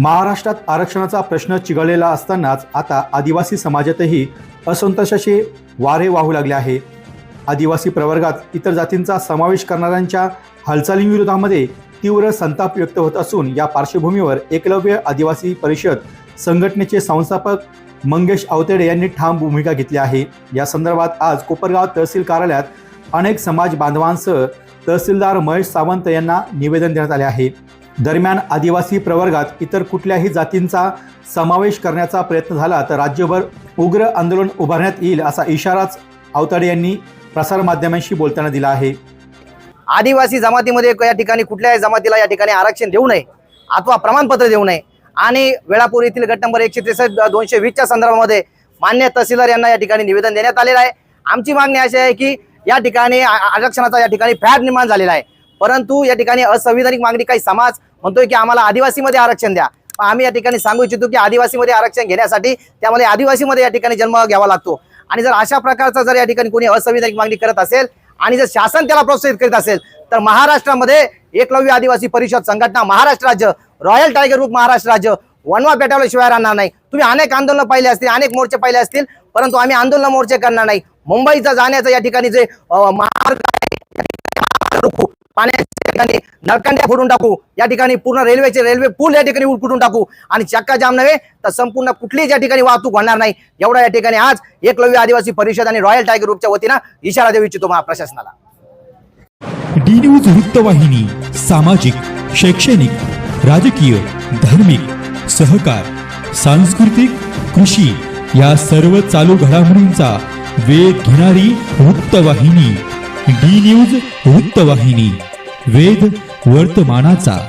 महाराष्ट्रात आरक्षणाचा प्रश्न चिघळलेला असतानाच आता आदिवासी समाजातही असंतोषाचे वारे वाहू लागले आहे. आदिवासी प्रवर्गात इतर जातींचा समावेश करणाऱ्यांच्या हालचालींविरोधामध्ये तीव्र संताप व्यक्त होत असून या पार्श्वभूमीवर एकलव्य आदिवासी परिषद संघटनेचे संस्थापक मंगेश आवतेडे यांनी ठाम भूमिका घेतली आहे. या संदर्भात आज कोपरगाव तहसील कार्यालयात अनेक समाज बांधवांसह तहसीलदार महेश सावंत यांना निवेदन देण्यात आले आहे. दरम्यान आदिवासी प्रवर्गात इतर कुठल्याही जातींचा समावेश करण्याचा प्रयत्न झाला तर राज्यभर उग्र आंदोलन उभारण्यात येईल असा इशाराच आवताडे यांनी प्रसारमाध्यमांशी बोलताना दिला आहे. आदिवासी जमातीमध्ये या ठिकाणी कुठल्याही जमातीला या ठिकाणी आरक्षण देऊ नये अथवा प्रमाणपत्र देऊ नये. आणि वेळापूर येथील गट नंबर एकशे त्रेसष्ट दोनशे वीसच्या संदर्भामध्ये मान्य तहसीलदार यांना या ठिकाणी निवेदन देण्यात आलेलं आहे. आमची मागणी अशी आहे की या ठिकाणी आरक्षणाचा या ठिकाणी फॅड निर्माण झालेला आहे. परंतु या ठिकाणी असंविधानिक मागणी काही समाज म्हणतोय की आम्हाला आदिवासीमध्ये आरक्षण द्या. पण आम्ही या ठिकाणी सांगू इच्छितो की आदिवासीमध्ये आरक्षण घेण्यासाठी त्यामध्ये आदिवासीमध्ये या ठिकाणी जन्म घ्यावा लागतो. आणि जर अशा प्रकारचा जर या ठिकाणी कोणी असंविधानिक मागणी करत असेल आणि जर शासन त्याला प्रोत्साहित करीत असेल तर महाराष्ट्रामध्ये एकलव्य आदिवासी परिषद संघटना महाराष्ट्र राज्य रॉयल टायगर ग्रुप महाराष्ट्र राज्य वनवा पेटावल्याशिवाय राहणार नाही. तुम्ही अनेक आंदोलन पाहिले असतील अनेक मोर्चे पाहिले असतील परंतु आम्ही आंदोलन मोर्चे करणार नाही. मुंबईचा जाण्याचं या ठिकाणी जे अं, मार्ग आहे, पाण्याच्या ठिकाणी नळकांड्या फोडून टाकू. या ठिकाणी पूर्ण रेल्वेचे रेल्वे पूल या ठिकाणी उलटून टाकू. आणि चक्का जाम नव्हे तर संपूर्ण कुठलीच या ठिकाणी वाहतूक होणार नाही एवढा या ठिकाणी आज एकलव्य आदिवासी परिषद आणि रॉयल टायगर ग्रुपच्या वतीनं इशारा देऊ इच्छितो महाप्रशासनाला. डी न्यूज वृत्तवाहिनी सामाजिक शैक्षणिक राजकीय धार्मिक सहकार सांस्कृतिक कृषी या सर्व चालू घडामोडींचा वेध घेणारी वृत्तवाहिनी डी न्यूज वृत्तवाहिनी. वेद वर्तमानाचा.